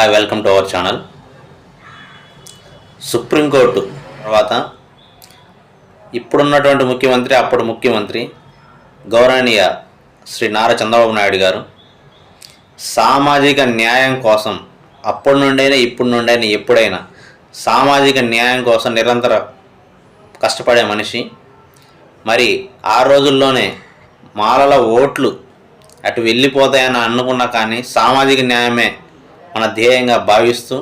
Hi welcome to our channel Supreme Court తర్వాత ఇప్పుడున్నటువంటి ముఖ్యమంత్రి అప్పుడు ముఖ్యమంత్రి గౌరవనీయ శ్రీ నారా చంద్రబాబు నాయుడు గారు సామాజిక న్యాయం కోసం అప్పటి నుండైనా ఇప్పటి నుండైనా ఎప్పుడైనా సామాజిక న్యాయం కోసం నిరంతర కష్టపడే మనిషి. మరి ఆ రోజుల్లోనే మాలల ఓట్లు అటు వెళ్ళిపోతాయని అనుకున్నా కానీ సామాజిక న్యాయమే మన ధ్యేయంగా భావిస్తూ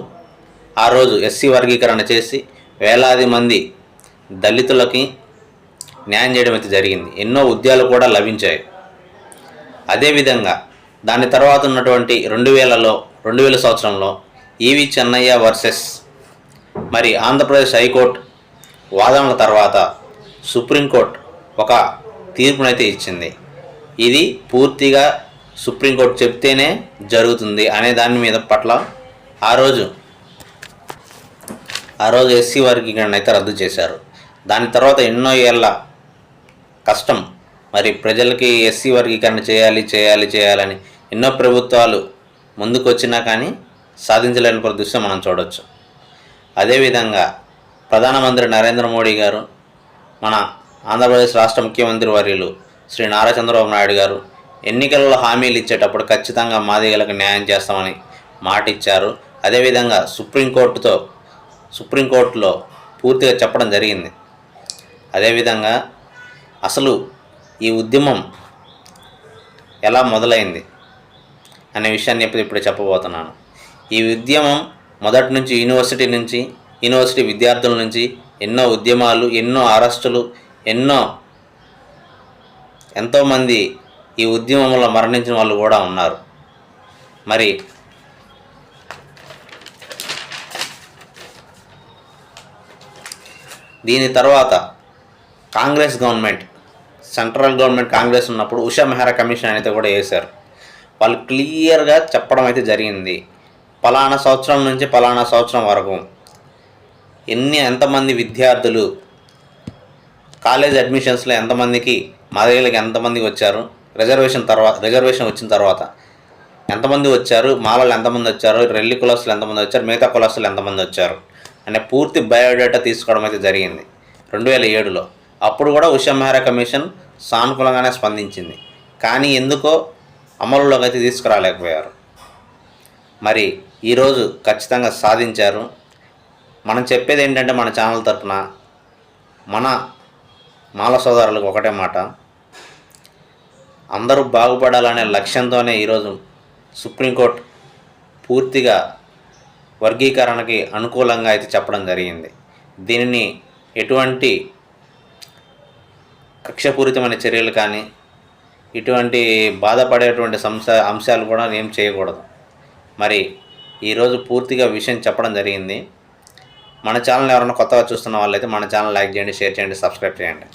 ఆ రోజు ఎస్సీ వర్గీకరణ చేసి వేలాది మంది దళితులకి న్యాయం చేయడం అయితే జరిగింది. ఎన్నో ఉద్యాలు కూడా లభించాయి. అదేవిధంగా దాని తర్వాత ఉన్నటువంటి రెండు వేలలో రెండు వేల సంవత్సరంలో ఈవి చెన్నయ్య వర్సెస్ మరి ఆంధ్రప్రదేశ్ హైకోర్టు వాదనల తర్వాత సుప్రీంకోర్టు ఒక తీర్పునైతే ఇచ్చింది. ఇది పూర్తిగా సుప్రీంకోర్టు చెప్తేనే జరుగుతుంది అనే దాని మీద పట్ల ఆ రోజు ఆ రోజు ఎస్సీ వర్గీకరణ అయితే రద్దు చేశారు. దాని తర్వాత ఎన్నో ఏళ్ళ కష్టం. మరి ప్రజలకి ఎస్సీ వర్గీకరణ చేయాలి చేయాలి చేయాలని ఎన్నో ప్రభుత్వాలు ముందుకు వచ్చినా కానీ సాధించలేని దృశ్యం మనం చూడవచ్చు అదేవిధంగా ప్రధానమంత్రి నరేంద్ర మోడీ గారు మన ఆంధ్రప్రదేశ్ రాష్ట్ర ముఖ్యమంత్రి వర్యులు శ్రీ నారా చంద్రబాబు నాయుడు గారు ఎన్నికలలో హామీలు ఇచ్చేటప్పుడు ఖచ్చితంగా మాదిగలకు న్యాయం చేస్తామని మాట ఇచ్చారు అదేవిధంగా సుప్రీంకోర్టుతో సుప్రీంకోర్టులో పూర్తిగా చెప్పడం జరిగింది. అదేవిధంగా అసలు ఈ ఉద్యమం ఎలా మొదలైంది అనే విషయాన్ని ఇప్పుడు ఇప్పుడు చెప్పబోతున్నాను. ఈ ఉద్యమం మొదటి నుంచి యూనివర్సిటీ నుంచి యూనివర్సిటీ విద్యార్థుల నుంచి ఎన్నో ఉద్యమాలు ఎన్నో అరెస్టులు ఎన్నో ఎంతోమంది ఈ ఉద్యమంలో మరణించిన వాళ్ళు కూడా ఉన్నారు. మరి దీని తర్వాత Congress government central government Congress ఉన్నప్పుడు ఉషా మెహ్రా కమిషన్ అయితే కూడా వేశారు. వాళ్ళు క్లియర్గా చెప్పడం అయితే జరిగింది. పలానా సంవత్సరం నుంచి పలానా సంవత్సరం వరకు ఎన్ని ఎంతమంది విద్యార్థులు కాలేజ్ అడ్మిషన్స్లో ఎంతమందికి మహిళలకు ఎంతమంది వచ్చారు? రిజర్వేషన్ తర్వాత రిజర్వేషన్ వచ్చిన తర్వాత ఎంతమంది వచ్చారు మాలలు ఎంతమంది వచ్చారు రెల్లి కులస్తులు ఎంతమంది వచ్చారు మిగతా కులస్తులు ఎంతమంది వచ్చారు అనే పూర్తి బయోడేటా తీసుకోవడం అయితే జరిగింది రెండు వేల ఏడులో. అప్పుడు కూడా ఉషా మెహ్రా కమిషన్ సానుకూలంగానే స్పందించింది. కానీ ఎందుకో అమలులోకి అయితే తీసుకురాలేకపోయారు. మరి ఈరోజు ఖచ్చితంగా సాధించారు. మనం చెప్పేది ఏంటంటే మన ఛానల్ తరఫున మన మాల సోదరులకు ఒకటే మాట. అందరూ బాగుపడాలనే లక్ష్యంతోనే ఈరోజు సుప్రీంకోర్టు పూర్తిగా వర్గీకరణకి అనుకూలంగా అయితే చెప్పడం జరిగింది. దీనిని ఎటువంటి కక్షపూరితమైన చర్యలు కానీ ఇటువంటి బాధపడేటువంటి సంశ అంశాలు కూడా ఏం చేయకూడదు. మరి ఈరోజు పూర్తిగా విషయం చెప్పడం జరిగింది. మన ఛానల్ ఎవరైనా కొత్తగా చూస్తున్న వాళ్ళైతే మన ఛానల్ లైక్ చేయండి షేర్ చేయండి సబ్స్క్రైబ్ చేయండి.